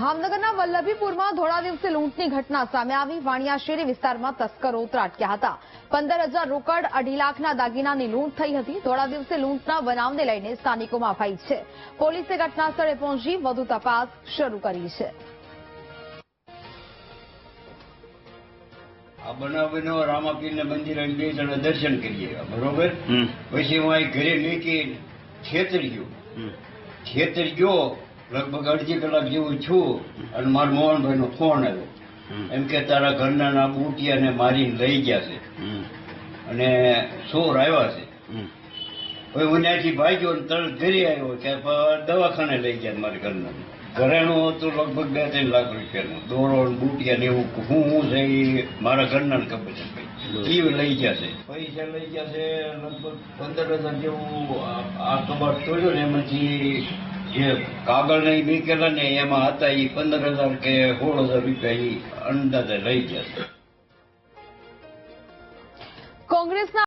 ભાવનગરના વલ્લભીપુરમાં ધોળા દિવસે લૂંટની ઘટના સામે આવી. વાણિયા શેરી વિસ્તારમાં તસ્કરો ત્રાટક્યા હતા. પંદર હજાર રોકડ અઢી લાખના દાગીનાની લૂંટ થઈ હતી. ધોળા દિવસે લૂંટના બનાવને લઈને સ્થાનિકોમાં ભય છે. પોલીસે ઘટનાસ્થળે પહોંચી વધુ તપાસ શરૂ કરી છે. આ બનાવ બન્યો રામાપીરના મંદિરે બે જણા દર્શન કરીએ બરોબર? પછી હું અહીં ઘરે મૂકી છેતરી ગયો છેતરી ગયો લગભગ અડધી કલાક જેવું છું અને મારા મોહનભાઈનો ફોન આવ્યો. એમ કે તારા ઘરના ના બુટિયાને મારીને લઈ ગયા છે હમ. અને સોર આવ્યા છે. હમ. હવે હું ત્યાંથી ભાગ્યો ને તરત ઘરે આવ્યો કે પ- દવાખાને લઈ ગયા મારા ઘરના. ઘરેણું હતું લગભગ બે ત્રણ લાખ રૂપિયાનું. દોરો બુટિયા ને એવું હું હું છે એ મારા ઘરના ખબર છે. ભાઈ એ લઈ ગયા છે પૈસા લઈ ગયા છે લગભગ પંદર હજાર જેવું આ- આ કબાટ તોડ્યો ને એમાંથી જે કાગળ ને ઈ ને એમાં હતા એ પંદર હજાર કે સોળ હજાર રૂપિયા એ અંદાજે લઈ છે કોંગ્રેસના